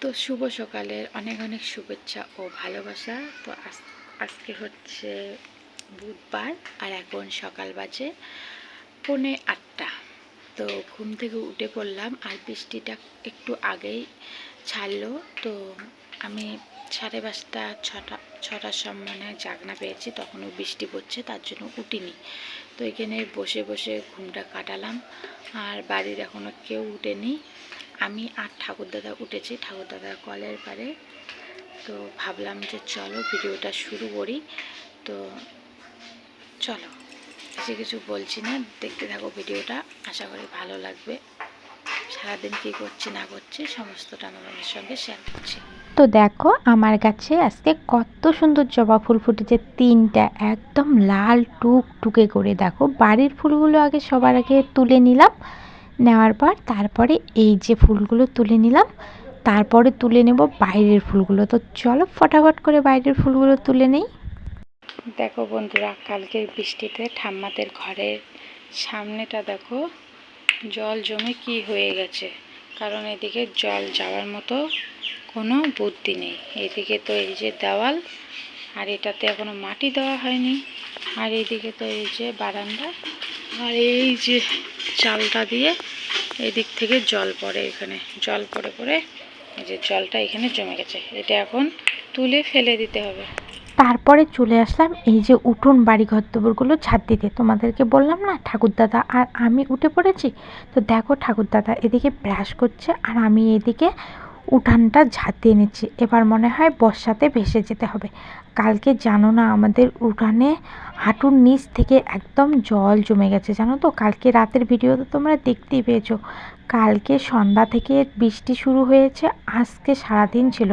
তো শুভ সকালের অনেক অনেক শুভেচ্ছা ও ভালোবাসা। তো আজ- আজকে হচ্ছে বুধবার আর এখন সকাল বাজে পৌনে আটটা। তো ঘুম থেকে উঠে পড়লাম আর বৃষ্টিটা একটু আগেই ছাড়লো। তো আমি সাড়ে পাঁচটা, ছটা, ছটার সম্মানে জাগনা পেয়েছি, তখনও বৃষ্টি পড়ছে, তার জন্য উঠিনি। তো এখানে বসে বসে ঘুমটা কাটালাম। আর বাড়ির এখনও কেউ উঠেনি। আমি আর ঠাকুরদাদা উঠেছি ঠাকুরদাদার কলের পারে তো ভাবলাম যে চলো ভিডিওটা শুরু করি। তো চলো, বেশি কিছু বলছি না, দেখতে থাকো ভিডিওটা। আশা করি ভালো লাগবে। সারাদিন কী করছি, না করছি, সমস্তটা আমাদের সঙ্গে শেয়ার করছি। তো দেখো, আমার কাছে আজকে কত সুন্দর জবা ফুল ফুটেছে, তিনটা একদম লাল টুক টুকে করে। দেখো, বাড়ির ফুলগুলো আগে সবার আগে তুলে নিলাম। নেওয়ার পর তারপরে এই যে ফুলগুলো তুলে নিলাম, তারপরে তুলে নেব বাইরের ফুলগুলো। তো চলো ফটাফট করে বাইরের ফুলগুলো তুলে নেই। দেখো বন্ধুরা, কালকের বৃষ্টিতে ঠাম্মাদের ঘরের সামনেটা দেখো, জল জমে কি হয়ে গেছে। কারণ এদিকে জল যাওয়ার মতো কোনো বুদ্ধি নেই। এদিকে তো এই যে দেওয়াল আর এটাতে এখনও মাটি দেওয়া হয়নি। আর এইদিকে তো এই যে বারান্দা, আর এই যে চালটা দিয়ে এদিক থেকে জল পড়ে এখানে। জল পড়ে পড়ে এই যে জলটা এখানে জমে গেছে। এটা এখন তুলে ফেলে দিতে হবে। তারপরে চলে আসলাম এই যে উঠোন বাড়ি ঘর দুপুরগুলো ছাদ দিতে। তোমাদেরকে বললাম না, ঠাকুরদাদা আর আমি উঠে পড়েছি? তো দেখো ঠাকুরদাদা এদিকে ব্রাশ করছে আর আমি এদিকে উঠানটা ঝাঁট দিয়ে নিচ্ছি। এবার মনে হয় বর্ষাতে ভেসে যেতে হবে। কালকে জানো না আমাদের উঠানে হাঁটুর নিচ থেকে একদম জল জমে গেছে, জানো তো? কালকে রাতের ভিডিও তো তোমরা দেখতেই পেয়েছ। কালকে সন্ধ্যা থেকে বৃষ্টি শুরু হয়েছে, আজকে সারাদিন ছিল।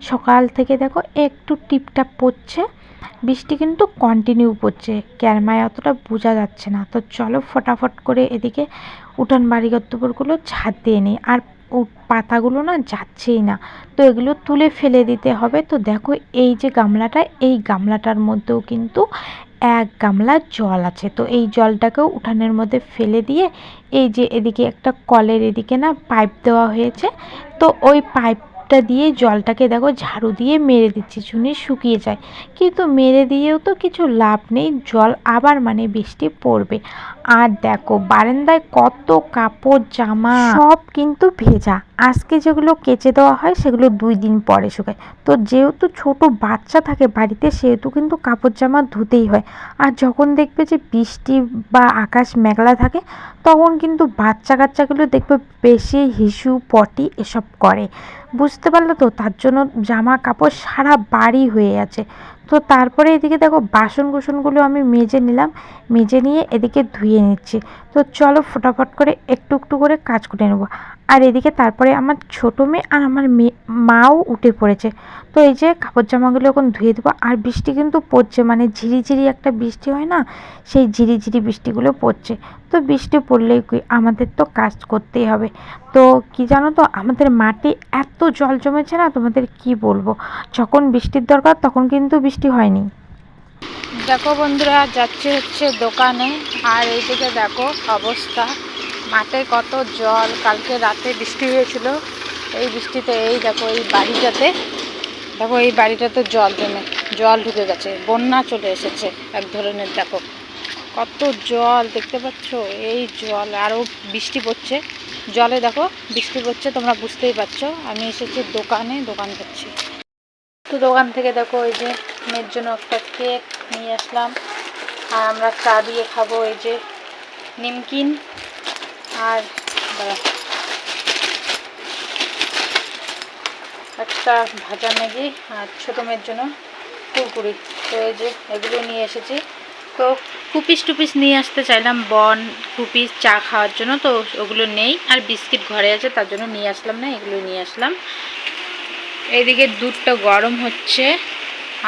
সকাল থেকে দেখো একটু টিপটাপ পড়ছে, বৃষ্টি কিন্তু কন্টিনিউ পড়ছে। ক্যারমায় অতটা বোঝা যাচ্ছে না। তো চলো ফটাফট করে এদিকে উঠান বাড়ি গত্তপুরগুলো ছাদ দিয়ে নিই। আর উ- পাতাগুলো না যাচ্ছেই না। তো এগুলো তুলে ফেলে দিতে হবে। তো দেখো এই যে গামলাটা, এই গামলাটার মধ্যেও কিন্তু এক গামলা জল আছে। তো এই জলটাকেও উঠানের মধ্যে ফেলে দিয়ে এই যে এদিকে একটা কলের এদিকে না পাইপ দেওয়া হয়েছে। তো ওই পাইপটা দিয়ে জলটাকে দেখো ঝাড়ু দিয়ে মেরে দিচ্ছি, চুনি শুকিয়ে যায়। কিন্তু মেরে দিয়েও তো কিছু লাভ নেই, জল আবার মানে বৃষ্টি পড়বে। আর দেখো বারান্দায় কত কাপড় জামা সব কিন্তু ভেজা। আজকে যেগুলো কেচে দেওয়া হয়, সেগুলো দুই দিন পরে শুকায়। তো যেহেতু ছোট বাচ্চা থাকে বাড়িতে, সেহেতু কিন্তু কাপড় জামা ধুতেই হয়। আর যখন দেখবে যে বৃষ্টি বা আকাশ মেঘলা থাকে, তখন কিন্তু বাচ্চা কাচ্চাগুলো দেখবে বেশি হিসু, পটি এসব করে। বুঝতে পারলে তো? তার জন্য জামা কাপড় সারা বাড়ি হয়ে আছে। তো তারপরে এদিকে দেখো বাসন কুসনগুলো আমি মেজে নিলাম। মেজে নিয়ে এদিকে ধুয়ে নিচ্ছি। তো চলো, ফটাফট করে একটু একটু করে কাজ করে নেব। আর এদিকে তারপরে আমার ছোটো মেয়ে আর আমার মেয়ে, মাও উঠে পড়েছে। তো এই যে কাপড় জামাগুলো এখন ধুয়ে দেবো, আর বৃষ্টি কিন্তু পড়ছে মানে ঝিরিঝিরি একটা বৃষ্টি হয় না, সেই ঝিরিঝিরি বৃষ্টিগুলো পড়ছে। তো বৃষ্টি পড়লেই কি, আমাদের তো কাজ করতেই হবে। তো কি জানো তো, আমাদের মাটি এত জল জমেছে না, তোমাদের কি বলব? যখন বৃষ্টির দরকার, তখন কিন্তু বৃষ্টি হয়নি। দেখো বন্ধুরা, যাচ্ছে হচ্ছে দোকানে, আর এইদিকে দেখো অবস্থা। মাঠে কত জল, কালকে রাতে বৃষ্টি হয়েছিল। এই বৃষ্টিতে, এই দেখো, এই বাড়িটাতে, দেখো, এই বাড়িটাতে জল জমে, জল ঢুকে গেছে, বন্যা চলে এসেছে এক ধরনের, দেখো। কত জল, দেখতে পাচ্ছ? এই জল আরও বৃষ্টি পড়ছে। জলে, দেখো, বৃষ্টি পড়ছে, তোমরা বুঝতেই পারছ। আমি এসেছি দোকানে, দোকান করছি। তো দোকান থেকে, দেখো, এই যে মেয়ের জন্য একটা কেক নিয়ে আসলাম। আর আমরা চা দিয়ে খাব, এই যে নিমকিন। আর একটা ভাজা ম্যাগি আর ছোটো মেয়ের জন্য কুরকুরি। তো এই যে এগুলো নিয়ে এসেছি। তো কুপিস টুপিস নিয়ে আসতে চাইলাম, বন, কুপিস, চা খাওয়ার জন্য। তো ওগুলো নেই আর বিস্কিট ঘরে আছে, তার জন্য নিয়ে আসলাম না, এগুলো নিয়ে আসলাম। এইদিকে দুধটা গরম হচ্ছে।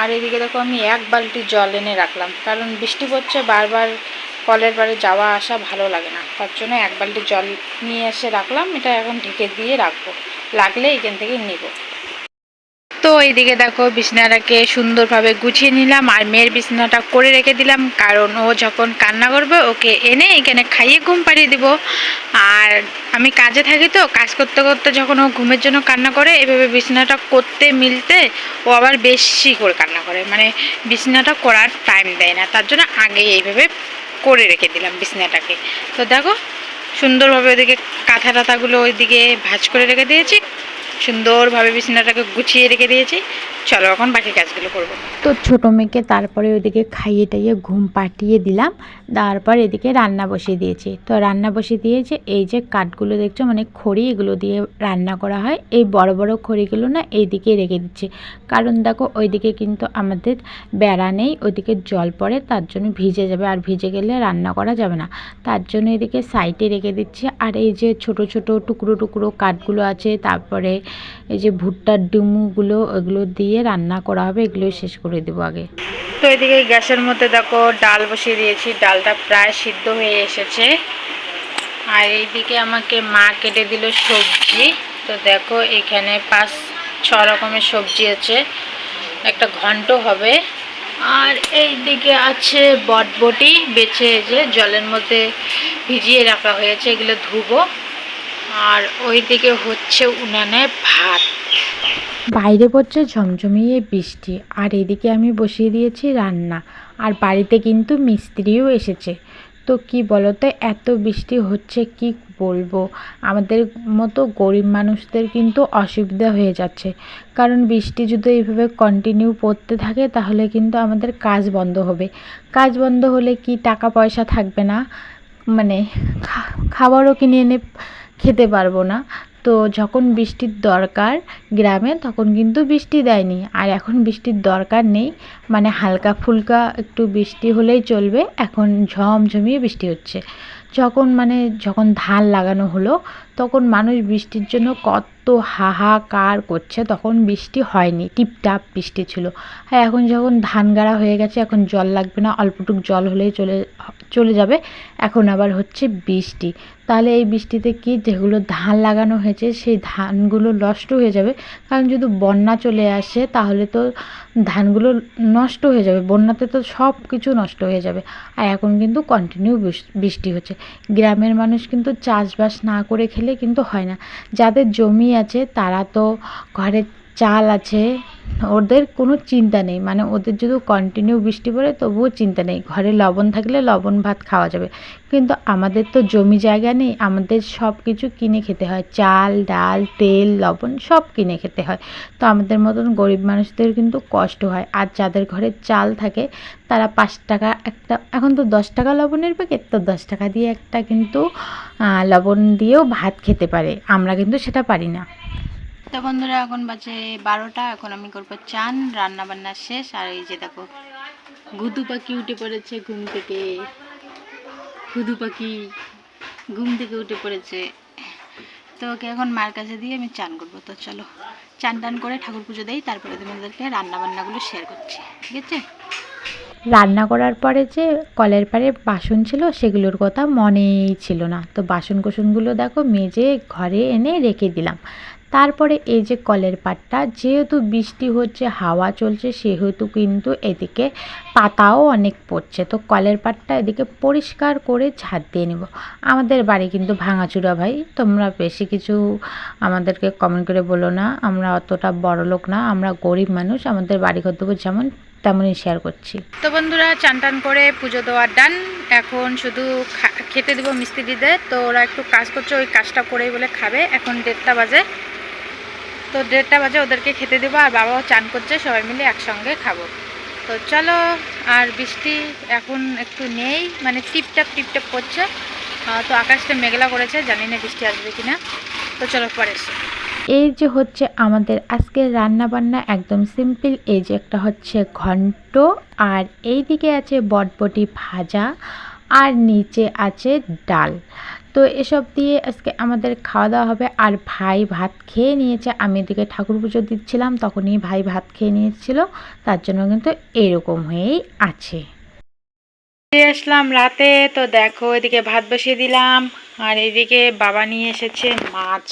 আর এদিকে দেখো আমি এক বালতি জল এনে রাখলাম, কারণ বৃষ্টি পড়ছে, বারবার কলের বাড়ি যাওয়া আসা ভালো লাগে না। তার জন্য এক বালতি জল নিয়ে এসে রাখলাম, এটা এখন ঢেকে দিয়ে রাখব। লাগলে এখান থেকে নিব। তো এইদিকে দেখো বিছানাটাকে সুন্দরভাবে গুছিয়ে নিলাম আর মেয়ের বিছানাটা করে রেখে দিলাম, কারণ ও যখন কান্না করবে, ওকে এনে এখানে খাইয়ে ঘুম পাড়িয়ে দিব। আর আমি কাজে থাকি তো, কাজ করতে করতে যখন ও ঘুমের জন্য কান্না করে, এভাবে বিছানাটা করতে মিলতে ও আবার বেশি করে কান্না করে। মানে বিছানাটা করার টাইম দেয় না, তার জন্য আগে এইভাবে করে রেখে দিলাম বিছনাটাকে। তো দেখো, সুন্দরভাবে ওইদিকে কাঁথা টাথাগুলো ওইদিকে ভাজ করে রেখে দিয়েছি। সুন্দরভাবে বিছানাটাকে গুছিয়ে রেখে দিয়েছি। চলো এখন বাকি কাজগুলো করব। তো ছোটো মেয়েকে তারপরে ওদিকে খাইয়ে টাইয়ে ঘুম পাঠিয়ে দিলাম। তারপর এদিকে রান্না বসিয়ে দিয়েছি। তো রান্না বসিয়ে দিয়েছে, এই যে কাঠগুলো দেখছ মানে খড়ি এগুলো দিয়ে রান্না করা হয়। এই বড় বড় খড়িগুলো না এইদিকে রেখে দিচ্ছি। কারণ দেখো, ওইদিকে কিন্তু আমাদের বেড়া নেই, ওইদিকে জল পড়ে, তার জন্য ভিজে যাবে। আর ভিজে গেলে রান্না করা যাবে না। তার জন্য এদিকে সাইডে রেখে দিচ্ছি। আর এই যে ছোট ছোট টুকরো টুকরো কাঠগুলো আছে, তারপরে এই যে ভুট্টার ডুমুগুলো ওগুলো দিয়ে রান্না করা হবে, এগুলোই শেষ করে দেবো আগে। তো এদিকে গ্যাসের মধ্যে দেখো ডাল বসিয়ে দিয়েছি, ডালটা প্রায় সিদ্ধ হয়ে এসেছে। আর এইদিকে আমাকে মা কেটে দিল সবজি। তো দেখো এখানে পাঁচ, ছ রকমের সবজি আছে, একটা ঘন্ট হবে। আর এই দিকে আছে বটবটি, বেছে যে জলের মধ্যে ভিজিয়ে রাখা হয়েছে, এগুলো ধুবো। আর ওইদিকে হচ্ছে উনানে ভাত। বাইরে পড়ছে ঝমঝমিয়ে বৃষ্টি, আর এদিকে আমি বসিয়ে দিয়েছি রান্না, আর বাড়িতে কিন্তু মিস্ত্রিও এসেছে। তো কি বলো তো এত বৃষ্টি হচ্ছে কি বলব? আমাদের মতো গরিব মানুষদের কিন্তু অসুবিধা হয়ে যাচ্ছে। কারণ বৃষ্টি যদি এইভাবে কন্টিনিউ পড়তে থাকে, তাহলে কিন্তু আমাদের কাজ বন্ধ হবে। কাজ বন্ধ হলে কি টাকা পয়সা থাকবে না? মানে খাবারও কিনে এনে খেতে পারব না। তো যখন বৃষ্টির দরকার গ্রামে, তখন কিন্তু বৃষ্টি দেয়নি। আর এখন বৃষ্টির দরকার নেই। মানে হালকা ফুলকা একটু বৃষ্টি হলেই চলবে। এখন ঝমঝমিয়ে বৃষ্টি হচ্ছে। যখন মানে যখন ধান লাগানো হলো, তখন মানুষ বৃষ্টির জন্য কত হাহাকার করছে। তখন বৃষ্টি হয়নি। টিপটাপ বৃষ্টি ছিল। আর এখন যখন ধান গাড়া হয়ে গেছে, এখন জল লাগবে না। অল্পটুক জল হলেই চলে চলে যাবে। এখন আবার হচ্ছে বৃষ্টি। তাহলে এই বৃষ্টিতে কি যেগুলো ধান লাগানো হয়েছে, সেই ধানগুলো নষ্ট হয়ে যাবে? কারণ যদি বন্যা চলে আসে, তাহলে তো ধানগুলো নষ্ট হয়ে যাবে। বন্যাতে তো সব কিছু নষ্ট হয়ে যাবে। আর এখন কিন্তু কন্টিনিউ বৃষ্টি হচ্ছে। গ্রামের মানুষ কিন্তু চাষবাস না করে খেলে কিন্তু হয় না। যাদের জমি আছে, তারা তো ঘরে চাল আছে, ওদের কোনো চিন্তা নেই। মানে ওদের যদি কন্টিনিউ বৃষ্টি পড়ে, তবুও চিন্তা নেই। ঘরে লবণ থাকলে লবণ ভাত খাওয়া যাবে। কিন্তু আমাদের তো জমি জায়গা নেই, আমাদের সব কিছু কিনে খেতে হয়। চাল, ডাল, তেল, লবণ সব কিনে খেতে হয়। তো আমাদের মতন গরিব মানুষদের কিন্তু কষ্ট হয়। আর যাদের ঘরে চাল থাকে, তারা পাঁচ টাকা একটা, এখন তো দশ টাকা লবণের প্যাকেট তো দশ টাকা দিয়ে একটা কিন্তু লবণ দিয়েও ভাত খেতে পারে। আমরা কিন্তু সেটা পারি না। তো বন্ধুরা, এখন বাজে বারোটা। এখন আমি করব চান রান্না বান্না শেষ। আর এই যে দেখো, গুদু পাখি উঠে পড়েছে ঘুম থেকে। গুদু পাখি ঘুম থেকে উঠে পড়েছে। তো ওকে এখন মার কাছে দিয়ে আমি চান করব। তো চলো, চান টান করে ঠাকুর পুজো দেই, তারপরে তোমাদেরকে রান্না বান্নাগুলো শেয়ার করছি। ঠিক আছে? রান্না করার পরে যে কলের পাড়ে বাসন ছিল, সেগুলোর কথা মনেই ছিল না। তো বাসন কোসনগুলো দেখো, মেজে ঘরে এনে রেখে দিলাম। তারপরে এই যে কলের পাড়টা যেহেতু বৃষ্টি হচ্ছে, হাওয়া চলছে, সেহেতু কিন্তু এদিকে পাতাও অনেক পড়ছে। তো কলের পাড়টা এদিকে পরিষ্কার করে ঝাড় দিয়ে নেব। আমাদের বাড়ি কিন্তু ভাঙাচুরা ভাই, তোমরা বেশি কিছু আমাদেরকে কমেন্ট করে বলো না। আমরা অতটা বড় লোক না, আমরা গরিব মানুষ, আমাদের বাড়ি ঘর যেমন তেমনই শেয়ার করছি। তো বন্ধুরা, চান টান করে পুজো দেওয়ার ডান এখন শুধু খেতে দেবো মিস্ত্রিদের তো ওরা একটু কাজ করছে, ওই কাজটা করেই বলে খাবে। এখন দেড়টা বাজে। তো দেড়টা বাজে ওদেরকে খেতে দেবো আর বাবাও চান করছে, সবাই মিলে একসঙ্গে খাব। তো চলো, আর বৃষ্টি এখন একটু নেই মানে টিপটাপ টিপটাপ করছে। তো আকাশটা মেঘলা করেছে, জানি না বৃষ্টি আসবে কিনা। তো চলো পরে এই যে হচ্ছে আমাদের আজকের রান্না বান্না একদম সিম্পল, এই যে একটা হচ্ছে ঘন্ট, আর এই দিকে আছে বটবটি ভাজা। আর নিচে আছে ডাল। তো এসব দিয়ে আজকে আমাদের খাওয়া দাওয়া হবে। আর ভাই ভাত খেয়ে নিয়েছে। আমি এদিকে ঠাকুর পুজো দিচ্ছিলাম, তখনই ভাই ভাত খেয়ে নিয়েছিল। তার জন্য কিন্তু এরকম হয়েই আছে। আসলাম রাতে। তো দেখো, এদিকে ভাত বসিয়ে দিলাম। আর এদিকে বাবা নিয়ে এসেছে মাছ।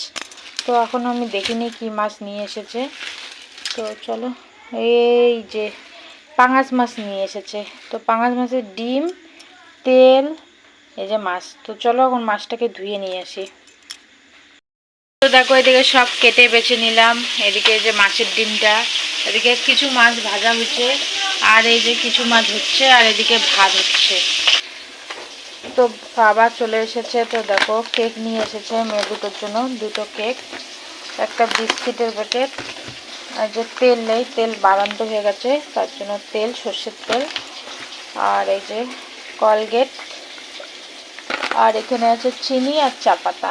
তো এখন আমি দেখিনি কি মাছ নিয়ে এসেছে। তো চলো, এই যে পাঙাশ মাছ নিয়ে এসেছে। তো পাঙাশ মাছের ডিম তেল, এই যে মাছ। তো চলো এখন মাছটাকে ধুয়ে নিয়ে আসি। তো দেখো, এদিকে সব কেটে বেছে নিলাম। এদিকে যে মাছের ডিমটা, এদিকে কিছু মাছ ভাজা হচ্ছে, আর এই যে কিছু মাছ হচ্ছে, আর এদিকে ভাত হচ্ছে। তো বাবা চলে এসেছে, তো দেখো, কেক নিয়ে এসেছে মেয়ে দুটোর জন্য, দুটো কেক। একটা বিস্কিটের প্যাকেট, আর যে তেল নেই, তেল বাড়ান্ত হয়ে গেছে, তার জন্য তেল, সর্ষের তেল। আর এই যে কলগেট। আর এখানে আছে চিনি আর চা পাতা।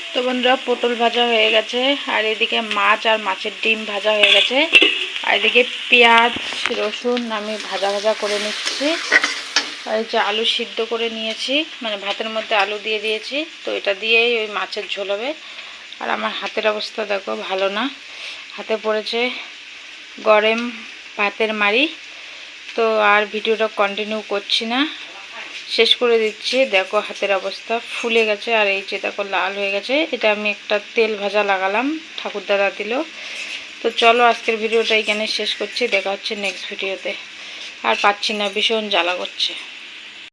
তো বন্ধুরা, পটল ভাজা হয়ে গেছে। আর এদিকে মাছ আর মাছের ডিম ভাজা হয়ে গেছে। আর এদিকে পেঁয়াজ, রসুন আমি ভাজা ভাজা করে নিচ্ছি। আর যে আলু সিদ্ধ করে নিয়েছি মানে ভাতের মধ্যে আলু দিয়ে দিয়েছি। তো এটা দিয়েই ওই মাছের ঝোল হবে। আর আমার হাতের অবস্থা দেখো, ভালো না। হাতে পড়েছে গরম ভাতের মারি তো আর ভিডিওটা কন্টিনিউ করছি না। শেষ করে দিচ্ছি। দেখো হাতের অবস্থা ফুলে গেছে আর এই যে দেখো লাল হয়ে গেছে। এটা আমি একটা তেল ভাজা লাগালাম ঠাকুরদাদা দিল। তো চলো আজকের ভিডিওটা এখানে শেষ করছি। দেখা হচ্ছে নেক্সট ভিডিওতে আর পাচ্ছি না, ভীষণ জ্বালা করছে।